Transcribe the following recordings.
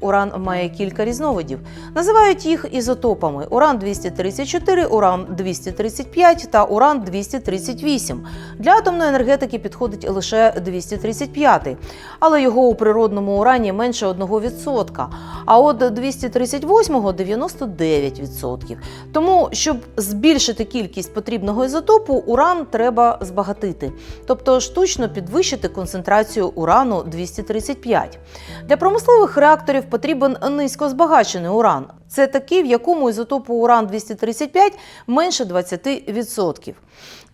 Уран має кілька різновидів. Називають їх ізотопами: уран 234, уран 235 та уран 238. Для атомної енергетики підходить лише 235, але його у природному урані менше 1%, а от 238-го 99%. Тому, щоб збільшити кількість потрібного ізотопу, уран треба збагатити, тобто штучно підвищити концентрацію урану 235. Для промислових реакторів потрібен низькозбагачений уран. Це такий, в якому ізотопу уран 235 менше 20%.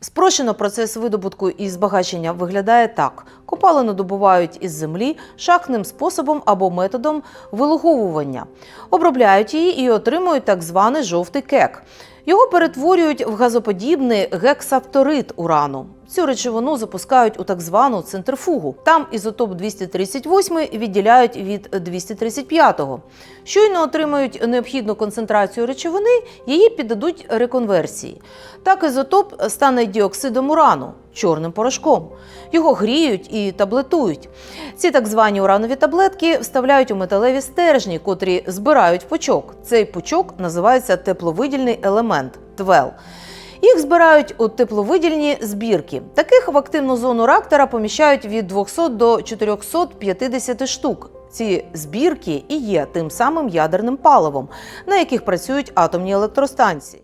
Спрощено процес видобутку і збагачення виглядає так: копалину добувають із землі шахтним способом або методом вилуговування, обробляють її і отримують так званий жовтий кек. Його перетворюють в газоподібний гексафторид урану. Цю речовину запускають у так звану центрифугу. Там ізотоп 238 відділяють від 235-го. Щойно отримають необхідну концентрацію речовини, її піддадуть реконверсії. Так ізотоп стане діоксидом урану, чорним порошком. Його гріють і таблетують. Ці так звані уранові таблетки вставляють у металеві стержні, котрі збирають пучок. Цей пучок називається тепловидільний елемент ТВЕЛ. Їх збирають у тепловидільні збірки. Таких в активну зону рактора поміщають від 200 до 450 штук. Ці збірки і є тим самим ядерним паливом, на яких працюють атомні електростанції.